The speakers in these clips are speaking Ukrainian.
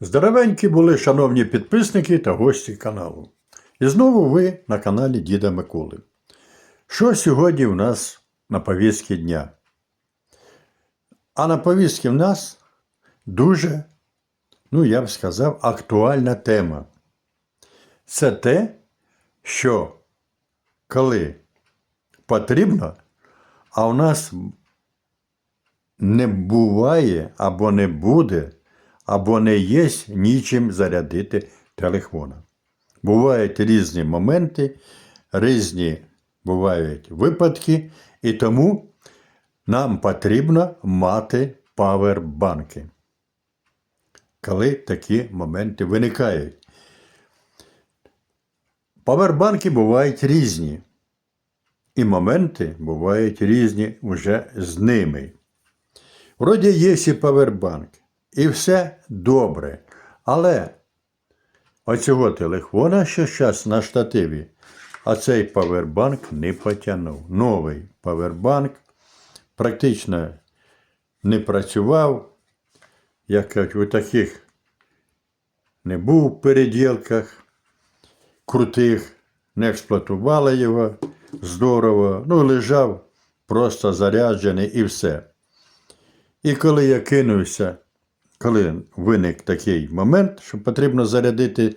Здоровенькі були, шановні підписники та гості каналу. І знову ви на каналі Діда Миколи. Що сьогодні у нас на повістці дня? А на повістці в нас дуже, ну я б сказав, актуальна тема. Це те, що коли потрібно, а у нас не буває або не буде, або не є нічим зарядити телефона. Бувають різні моменти, різні бувають випадки, і тому нам потрібно мати павербанки, коли такі моменти виникають. Павербанки бувають різні, і моменти бувають різні вже з ними. Вроді є і павербанк, і все добре. Але оцього телефона, що зараз на штативі, а цей павербанк не потягнув. Новий павербанк практично не працював. Як кажуть, у таких не був в переділках крутих, не експлуатували його здорово, ну, лежав просто заряджений і все. І коли я кинувся, коли виник такий момент, що потрібно зарядити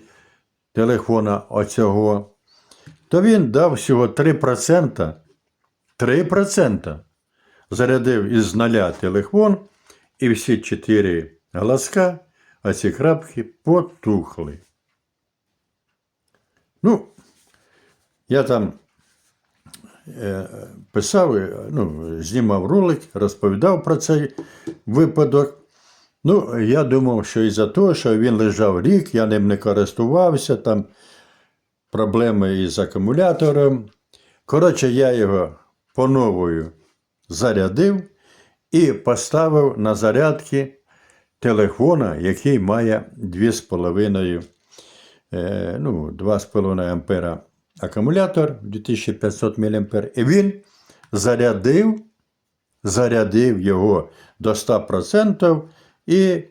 телефона оцього, то він дав всього 3%. 3% зарядив із нуля телефон, і всі чотири глазка, оці крапки потухли. Ну, я там е, писав, ну, знімав ролик, розповідав про цей випадок. Ну, я думав, що із-за того, що він лежав рік, я ним не користувався, там проблеми із акумулятором. Коротше, я його по новою зарядив і поставив на зарядки телефона, який має 2,5 е, ну, 2,5 ампера акумулятор 2500 мА. І він зарядив, зарядив його до 100% і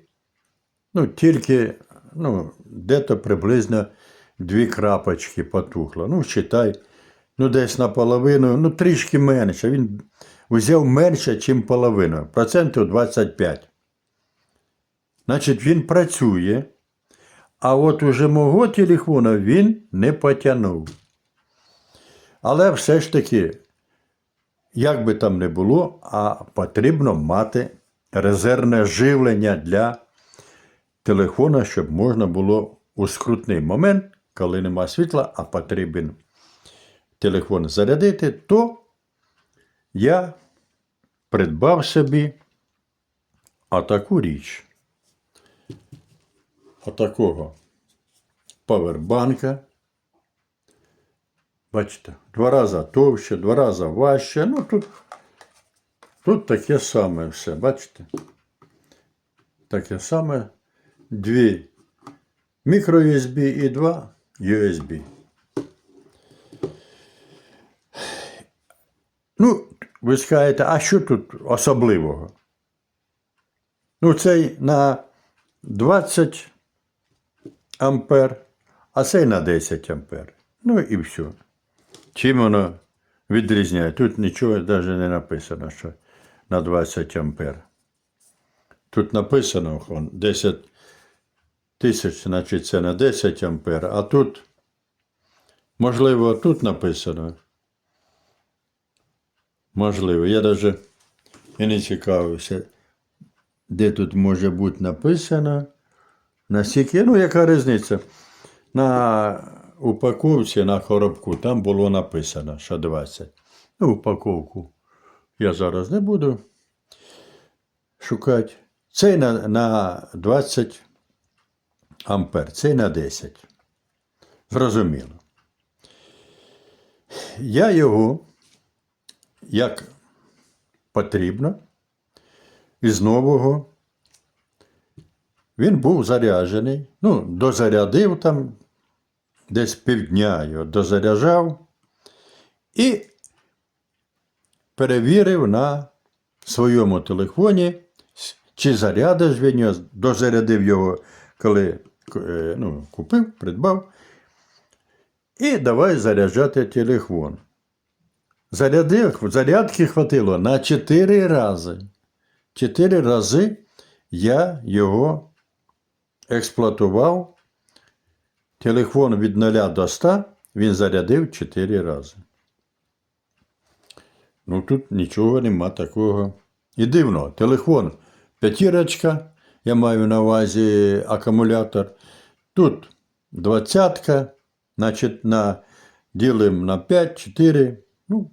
ну, тільки ну, дето приблизно дві крапочки потухло. Ну, читай, ну, десь наполовину, ну, трішки менше. Він взяв менше, ніж половину, процентів 25. Значить, він працює. А от уже мого телефона він не потягнув. Але все ж таки, як би там не було, а потрібно мати резервне живлення для телефона, щоб можна було у скрутний момент, коли нема світла, а потрібен телефон зарядити, то я придбав собі отаку річ отакого павербанка. Бачите, два рази товще, два рази важче. Ну тут, тут таке саме все, бачите? Таке саме дві мікро-USB і два USB. Ну, ви скажете, а що тут особливого? Ну, цей на 20 ампер, а цей на 10 ампер. Ну і все. Чим воно відрізняє? Тут нічого навіть не написано, що на 20 ампер. Тут написано 10 тисяч, значить це на 10 ампер, а тут, можливо, тут написано. Можливо, я навіть і не цікавився, де тут може бути написано. Наскільки, ну, яка різниця? На упаковці на коробку там було написано, що 20. Ну, упаковку я зараз не буду шукати. Цей на, на 20 ампер, цей на 10. Зрозуміло. Я його, як потрібно, із нового він був заряджений, ну, дозарядив там десь півдня його дозаряджав і перевірив на своєму телефоні, чи зарядив він його, дозарядив його коли е, ну, купив, придбав. І давай заряджати телефон. Зарядив, зарядки хватило на 4 рази. 4 рази я його експлуатував. Телефон від 0 до 100 він зарядив 4 рази. Ну тут нічого нема такого. І дивно, телефон п'ятірочка, я маю на увазі акумулятор. Тут двадцятка, значить, на, ділимо на 5, 4, ну,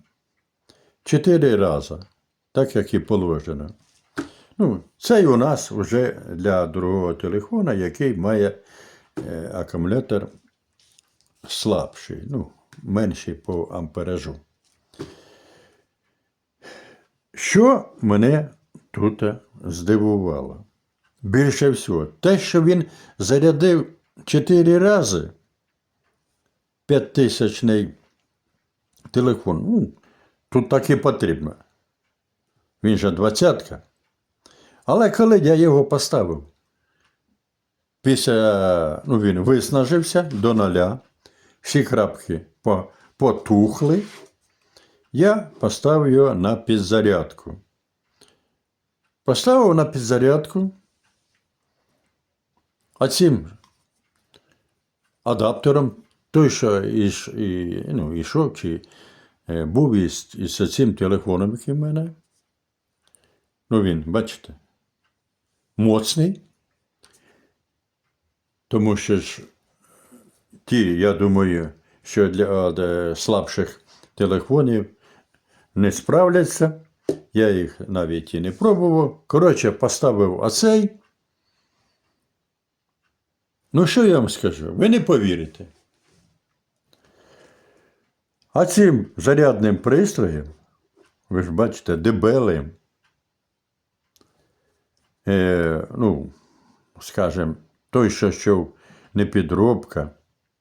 4 рази, так як і положено. Ну, це у нас вже для другого телефона, який має е, акумулятор слабший, ну, менший по амперажу. Що мене тут здивувало? Більше всього, те, що він зарядив 4 рази п'ятитисячний телефон. Ну, тут так і потрібно. Він же двадцятка. Але коли я його поставив, після, ну, він виснажився до нуля, всі крапки потухли, я поставив його на підзарядку. Поставив на підзарядку, а цим адаптером, той, що іш, і, ну, ішов, чи е, був із, із цим телефоном, який в мене. Ну, він, бачите, моцний. Тому що ж ті, я думаю, що для е, слабших телефонів не справляться. Я їх навіть і не пробував. Коротше, поставив оцей. Ну, що я вам скажу? Ви не повірите. А цим зарядним пристроєм, ви ж бачите, дебелим, е, ну, скажімо, той, що йшов не підробка,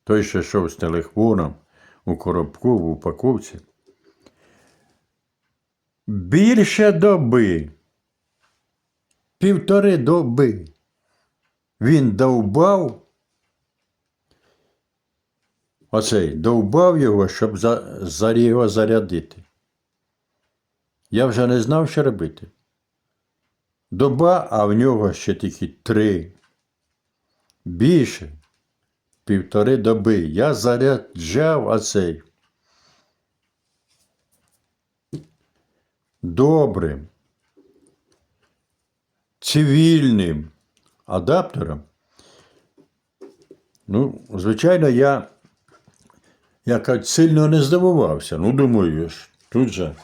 той, що йшов з телефоном у коробку, в упаковці. Більше доби, півтори доби він довбав, оцей, довбав його, щоб за, його зарядити. Я вже не знав, що робити. Доба, а в нього ще тільки три. Більше півтори доби. Я заряджав оцей. Добрим, цивільним адаптером. Ну, звичайно, я якось сильно не здивувався. Ну, думаю, тут же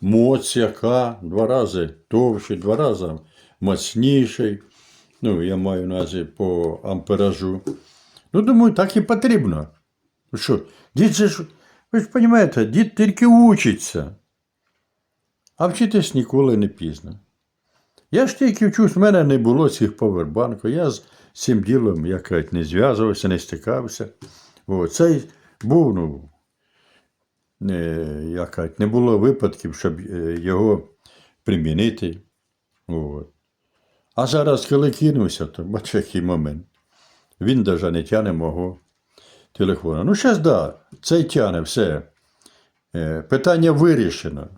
моць яка, два рази товщий, два рази мощніший. Ну, я маю на увазі по амперажу. Ну, думаю, так і потрібно. Ну Що, дід же ж, ви ж розумієте, дід тільки учиться. А вчитись ніколи не пізно. Я ж тільки вчусь, в мене не було цих повербанку. Я з цим ділом якось не зв'язувався, не стикався. О, цей був, ну, не, якось, не було випадків, щоб е, його примінити. От. А зараз, коли кинувся, то бач, який момент. Він навіть не тяне мого телефона. Ну, зараз, да, цей тяне все. Е, Питання вирішено.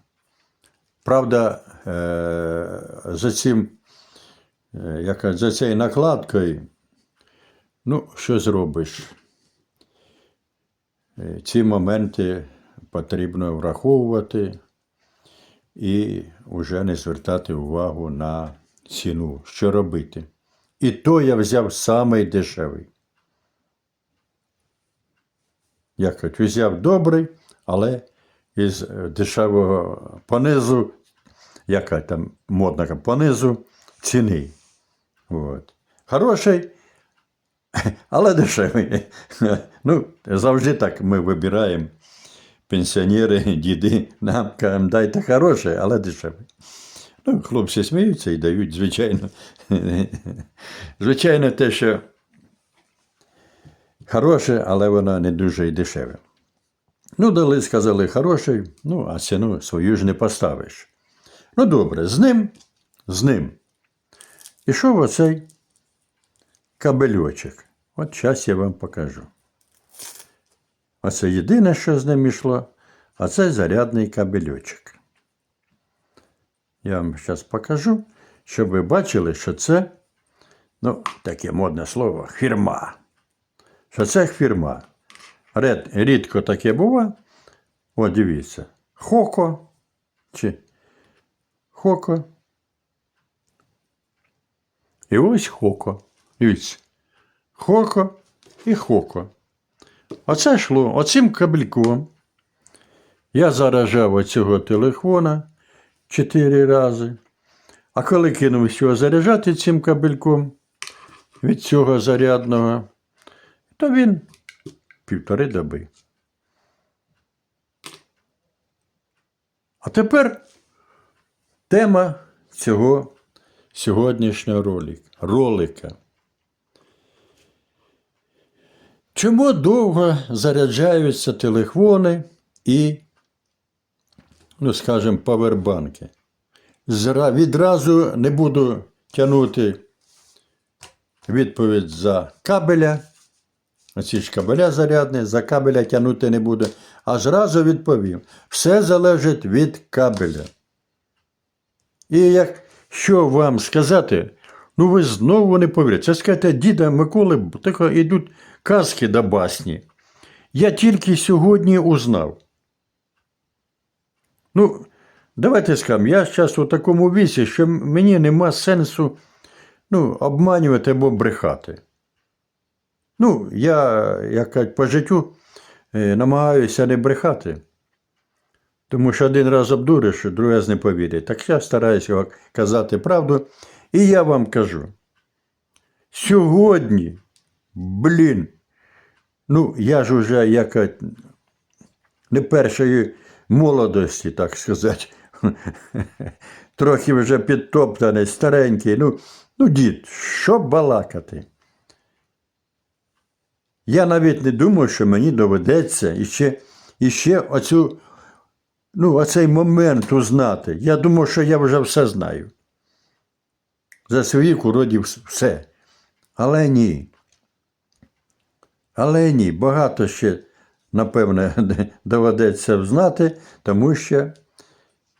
Правда, е, за цим, е, яка, за цією накладкою, ну, що зробиш? Е, Ці моменти потрібно враховувати і вже не звертати увагу на ціну, що робити. І то я взяв самий дешевий. Я кажу, взяв добрий, але із е, дешевого понизу, яка там модна понизу ціни. От. Хороший, але дешевий. Ну, завжди так ми вибираємо пенсіонери, діди, нам кажемо, дайте хороший, але дешевий. Ну, хлопці сміються і дають, звичайно. Звичайно, те, що хороше, але воно не дуже і дешеве. Ну, дали, сказали, хороший, ну, а ціну свою ж не поставиш. Ну, добре, з ним, з ним. Ішов оцей кабельочок. От зараз я вам покажу. Оце єдине, що з ним йшло, а це зарядний кабельочок. Я вам зараз покажу, щоб ви бачили, що це, ну, таке модне слово, фірма. Що це фірма. Ред, рідко таке буває. О, дивіться. Хоко. Чи Хоко. І ось Хоко. Дивіться. Хоко і Хоко. Оце йшло оцим кабельком. Я заражав оцього телефона чотири рази. А коли кинувся його заряджати цим кабельком від цього зарядного, то він півтори доби. А тепер тема цього сьогоднішнього ролик, ролика. Чому довго заряджаються телефони і, ну, скажімо, павербанки? Зра- Відразу не буду тягнути відповідь за кабеля. Оці ж кабеля зарядні, за кабеля тягнути не буду. А зразу відповім: все залежить від кабеля. І як що вам сказати, ну ви знову не повірите. Це сказати, діда Миколи, тако йдуть казки до басні. Я тільки сьогодні узнав. Ну, давайте скажемо, я зараз у такому віці, що мені нема сенсу ну, обманювати або брехати. Ну, я, як кажуть, по життю е, намагаюся не брехати. Тому що один раз обдуриш, другий раз не повірить. Так я стараюся казати правду. І я вам кажу. Сьогодні, блін, ну я ж уже як не першої молодості, так сказати. Трохи вже підтоптаний, старенький. Ну, ну дід, що балакати? Я навіть не думав, що мені доведеться іще, іще оцю, ну, оцей момент узнати. Я думав, що я вже все знаю. За свій уроді все. Але ні. Але ні, багато ще, напевне, доведеться знати, тому що,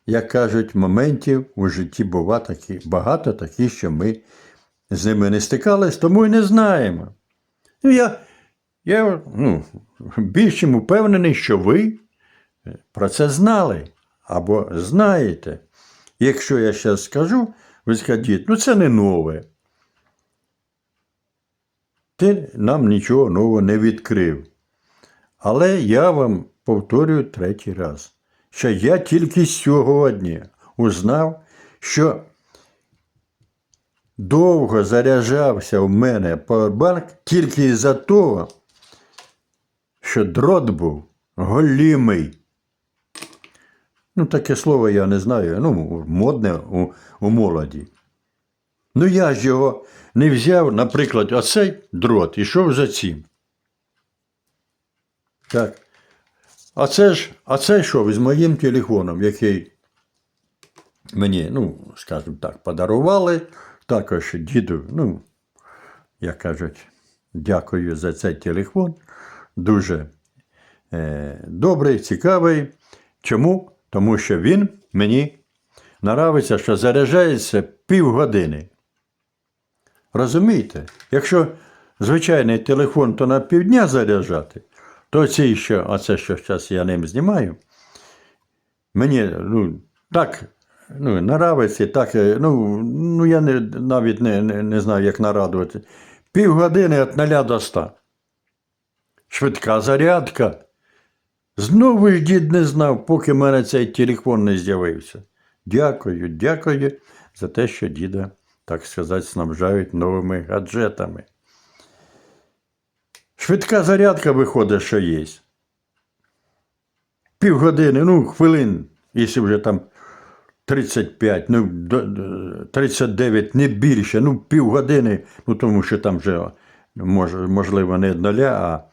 як кажуть, моментів у житті бува такі, багато таких, що ми з ними не стикались, тому і не знаємо. Ну, я, я ну, більш чим упевнений, що ви про це знали або знаєте. Якщо я зараз скажу, ви скажіть, ну це не нове. Ти нам нічого нового не відкрив. Але я вам повторюю третій раз, що я тільки сьогодні узнав, що довго заряджався в мене павербанк тільки із-за того, що дрот був голімий. Ну, таке слово я не знаю, ну, модне у, у молоді. Ну, я ж його не взяв, наприклад, оцей дрот ішов за цим. Так. А це ж, а це йшов із моїм телефоном, який мені, ну, скажімо так, подарували. Також діду, ну, як кажуть, дякую за цей телефон. Дуже е, добрий, цікавий. Чому? Тому що він мені нравиться, що заряджається півгодини. Розумієте? Якщо звичайний телефон, то на півдня заряджати, то цей що, оце що зараз я ним знімаю, мені ну, так ну, нравиться, так, е, ну, ну я не, навіть не, не, не знаю, як нарадувати. Півгодини від 0 до 100. Швидка зарядка. Знову ж дід не знав, поки мене цей телефон не з'явився. Дякую, дякую за те, що діда, так сказати, снабжають новими гаджетами. Швидка зарядка виходить, що є. Півгодини, ну, хвилин, якщо вже там 35, ну, до- до- 39, не більше, ну, півгодини, ну, тому що там вже, можливо, не нуля, а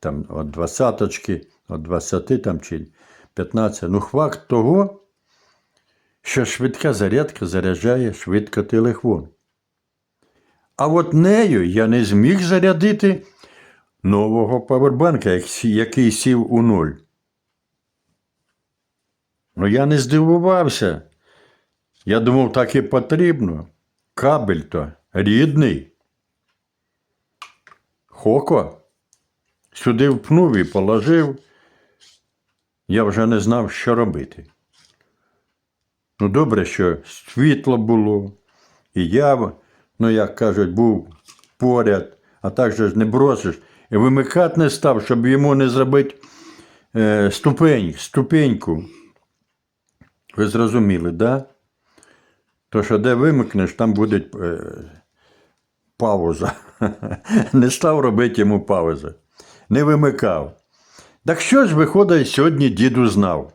там от двадцяточки, от 20 там чи 15. Ну, факт того, що швидка зарядка заряджає швидко телефон. А от нею я не зміг зарядити нового павербанка, який сів у нуль. Ну, я не здивувався. Я думав, так і потрібно. Кабель то рідний. Хоко. Сюди впнув і положив. Я вже не знав, що робити. Ну, добре, що світло було, і я, ну, як кажуть, був поряд, а так же ж не бросиш. І вимикати не став, щоб йому не зробити е, ступень, ступеньку. Ви зрозуміли, да? То, що де вимикнеш, там буде е, пауза. Не став робити йому паузу. Не вимикав. Так що ж, виходить, сьогодні діду знав?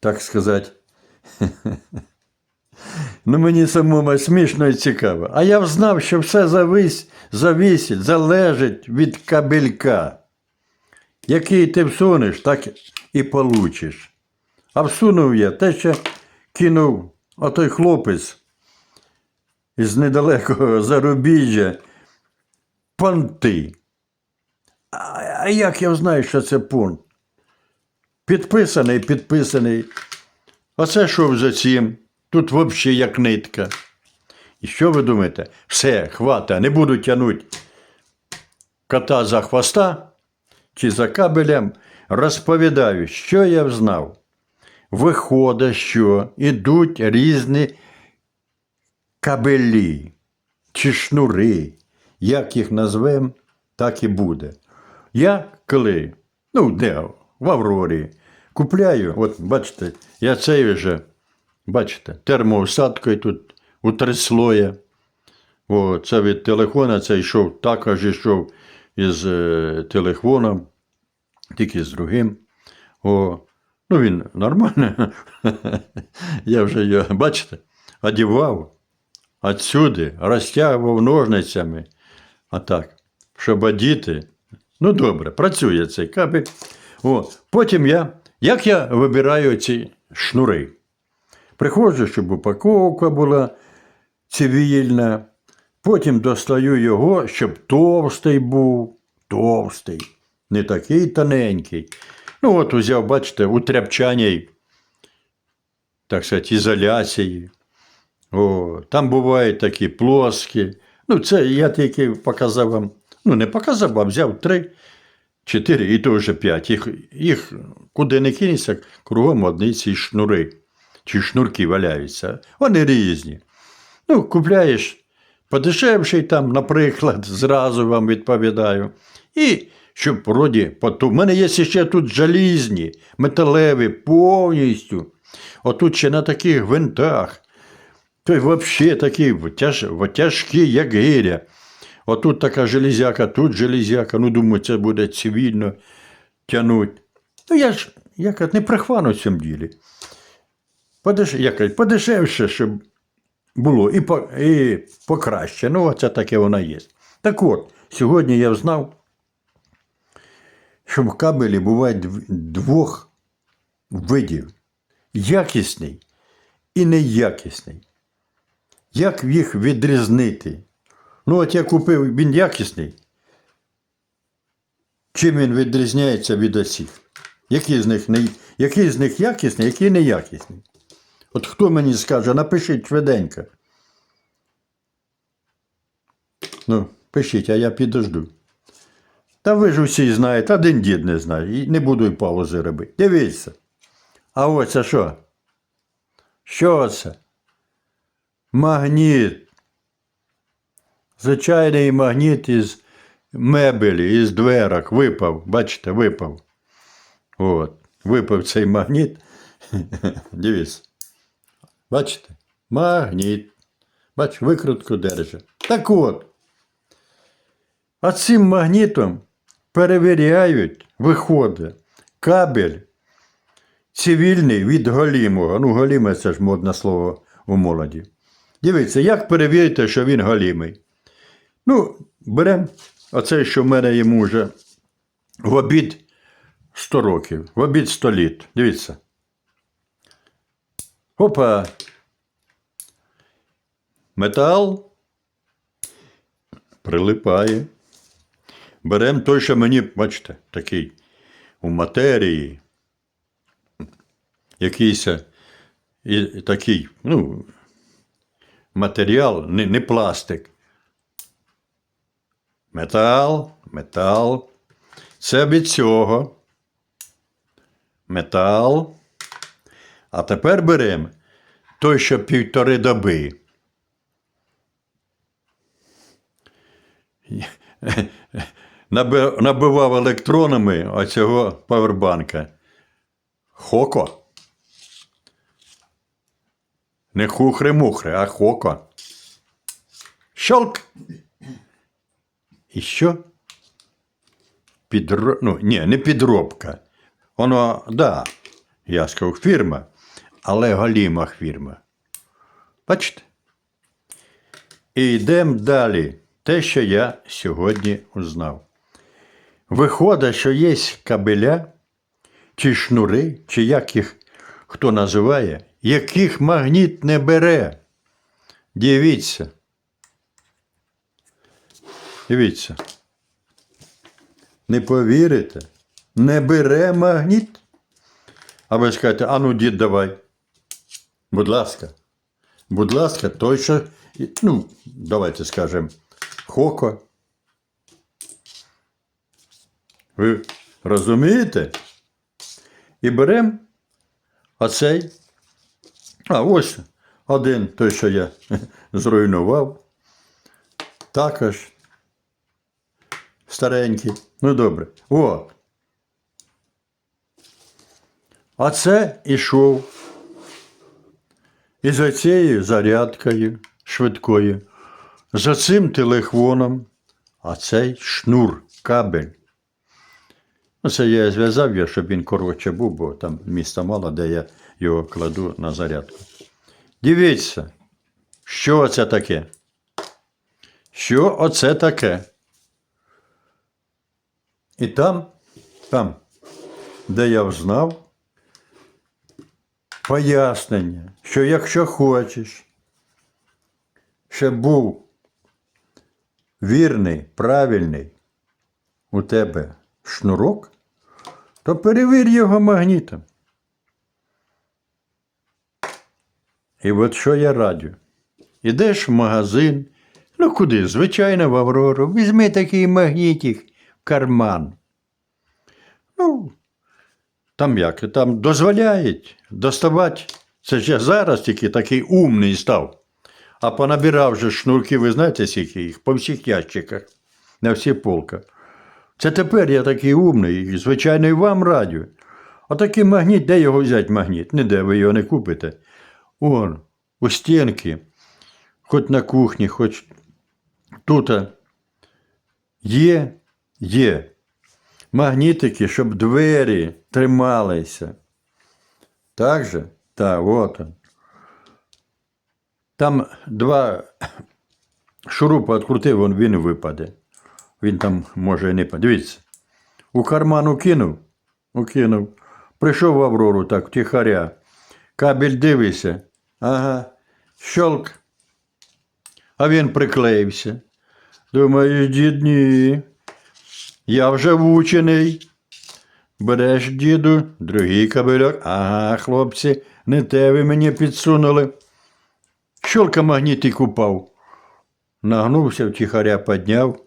Так сказати. Ну, мені самому смішно і цікаво. А я знав, що все завис, зависить, залежить від кабелька. Який ти всунеш, так і получиш. А всунув я те, що кинув отой хлопець із недалекого зарубіжжя понти. А, а як я знаю, що це понт? Підписаний, підписаний. Оце що вже цим? Тут взагалі як нитка. І що ви думаєте? Все, хвата, не буду тягнути кота за хвоста чи за кабелем. Розповідаю, що я взнав. Виходить, що ідуть різні кабелі чи шнури. Як їх назвемо, так і буде. Я коли, ну, де, в Аврорі, купляю, от бачите, я цей вже, бачите, термоусадкою тут у три. О, це від телефона, це йшов, також йшов із е, телефоном, тільки з другим. О, ну він нормально. Я вже його, бачите, одівав отсюди, розтягував ножницями. А так, щоб одіти. Ну, добре, працює цей кабель. О, потім я, як я вибираю ці шнури? Приходжу, щоб упаковка була цивільна. Потім достаю його, щоб товстий був, товстий, не такий тоненький. Ну, от узяв, бачите, у тряпчаній, так сказати, ізоляції. О, там бувають такі плоскі. Ну, це я тільки показав вам. Ну, не показав, а взяв три, чотири і то вже п'ять. Їх, їх куди не кинеться, кругом одні ці шнури. Чи шнурки валяються. Вони різні. Ну, купляєш подешевший там, наприклад, зразу вам відповідаю. І щоб вроді поту. У мене є ще тут залізні, металеві, повністю. Отут ще на таких гвинтах. Той взагалі такий тяж, тяжкий, як гиря. Отут така железяка, тут железяка. Ну, думаю, це буде цивільно тягнути. Ну, я ж як, не прихвану в цьому ділі. Подеш, як, подешевше, щоб було і, по, і покраще. Ну, оце таке воно є. Так от, сьогодні я знав, що в кабелі буває двох видів: якісний і неякісний. Як їх відрізнити? Ну, от я купив, він якісний. Чим він відрізняється від усіх? Який з них, не, який з них якісний, який неякісний? От хто мені скаже, напишіть швиденько. Ну, пишіть, а я підожду. Та ви ж усі знаєте, один дід не знає. І не буду й паузи робити. Дивіться. А ось що? Що це? Магніт. Звичайний магніт із мебелі, із дверок випав. Бачите, випав. От. Випав цей магніт. Дивіться. Бачите? Магніт. Бач, викрутку держить. Так от. А цим магнітом перевіряють, виходить, кабель цивільний від голімого. Ну, голіме це ж модне слово у молоді. Дивіться, як перевірити, що він голімий. Ну, беремо оце, що в мене йому вже в обід 100 років, в обід 100 літ. Дивіться. Опа. метал прилипає. Беремо той, що мені, бачите, такий у матерії. Якийсь е, такий, ну, матеріал, не, не пластик. Метал, метал. Це від цього. Метал. А тепер беремо той, що півтори доби. Набивав електронами оцього павербанка. Хоко. Не хухри-мухри, а хоко. Щолк. І що? Підро... Ну, ні, не підробка. Воно, да, я сказав, фірма, але галіма фірма. Бачите? І йдемо далі. Те, що я сьогодні узнав. Виходить, що є кабеля, чи шнури, чи як їх хто називає, яких магніт не бере. Дивіться. Дивіться. Не повірите, не бере магніт. А ви скажете, а ну, дід, давай. Будь ласка. Будь ласка, той, що, ну, давайте скажемо, хоко. Ви розумієте? І беремо оцей. А ось один той, що я зруйнував. Також старенький. Ну добре. От. А це ішов із оцією зарядкою швидкою, за цим телефоном, а цей шнур, кабель. Ну, це я зв'язав його, щоб він коротше був, бо там міста мало, де я його кладу на зарядку. Дивіться, що це таке? Що оце таке? І там, там, де я взнав, пояснення, що якщо хочеш, щоб був вірний, правильний у тебе шнурок, то перевір його магнітом. І от що я радю. Ідеш в магазин, ну куди? Звичайно, в Аврору, візьми такий магнітик в карман. Ну, там як, там дозволяють доставати. Це ж я зараз тільки такий умний став. А понабирав же шнурки, ви знаєте, скільки їх, по всіх ящиках, на всіх полках. Це тепер я такий умний, і, звичайно, і вам радю. А такий магніт, де його взяти магніт? Ніде ви його не купите. Он, у стінки, хоч на кухні, хоч тут. Є, є магнітики, щоб двері трималися. Так же? Так, от. Там два шурупа відкрутив, він випаде. Він там може не паде. Дивіться. У карман укинув, укинув. Прийшов в Аврору так, втіхаря. Кабель дивися. Ага. Щолк. А він приклеївся. Думаю, дід ні. Я вже вучений. Береш, діду, другий кабельок. Ага, хлопці, не те ви мені підсунули. Щолка магнітик упав. Нагнувся, втіхаря підняв,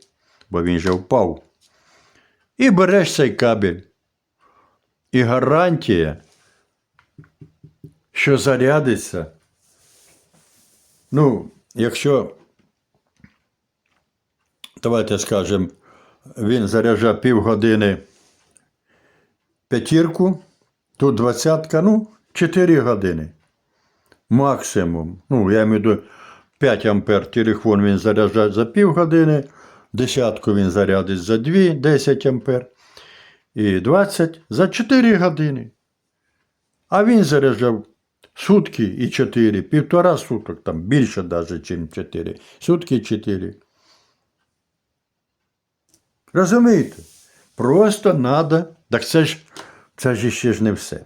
бо він же впав. І береш цей кабель. І гарантія, що зарядиться. Ну, якщо, давайте скажемо, він заряджав півгодини п'ятірку, тут двадцятка, ну, 4 години. Максимум. Ну, я маю в 5 ампер телефон він заряджає за півгодини, десятку він зарядить за 2, 10 ампер. І 20 за 4 години. А він заряджав сутки і 4, півтора суток, там більше навіть, ніж 4. Сутки 4. Розумієте? Просто треба. Так це ж, це ж ще ж не все.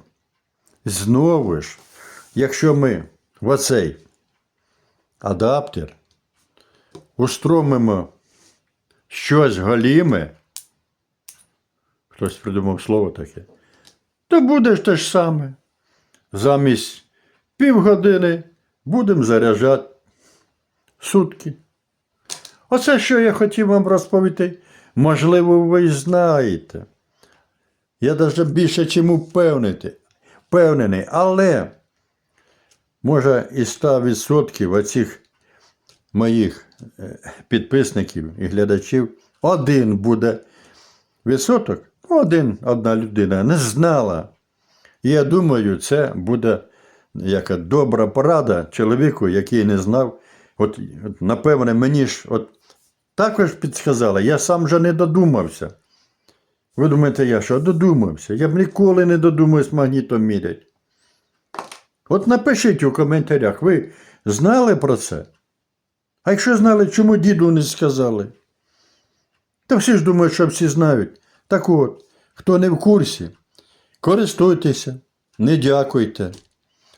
Знову ж, якщо ми в оцей адаптер, устромимо щось голіме, хтось придумав слово таке, то буде ж те ж саме. Замість півгодини будемо заряджати сутки. Оце що я хотів вам розповісти. Можливо, ви знаєте. Я навіть більше чим упевнений, впевнений, але може і 100% оцих моїх підписників і глядачів один буде відсоток, один, одна людина не знала. Я думаю, це буде яка добра порада чоловіку, який не знав. От, от напевне, мені ж от також підсказала, я сам же не додумався. Ви думаєте, я що додумався? Я б ніколи не додумався магнітом мірять. От напишіть у коментарях, ви знали про це? А якщо знали, чому діду не сказали? Та всі ж думають, що всі знають. Так от, хто не в курсі, користуйтеся, не дякуйте.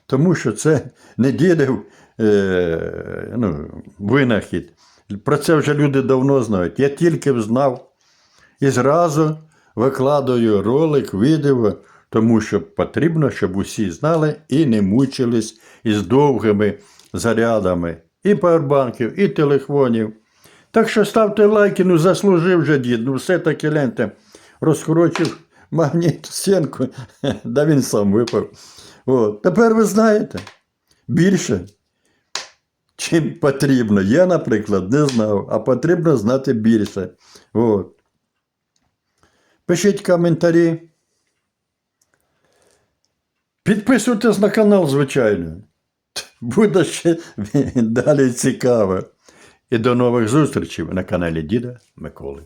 Тому що це не дідів е, ну, винахід. Про це вже люди давно знають. Я тільки знав і зразу викладаю ролик, відео, тому що потрібно, щоб усі знали і не мучились із довгими зарядами і павербанків, і телефонів. Так що ставте лайки, ну заслужив же дід, ну все-таки ленте, розкорочив магніт стінку, да він сам випав. От. Тепер ви знаєте більше, чим потрібно. Я, наприклад, не знав, а потрібно знати більше. От. Пишіть коментарі. Підписуйтесь на канал, звичайно. Буде ще далі цікаво. І до нових зустрічей на каналі Діда Миколи.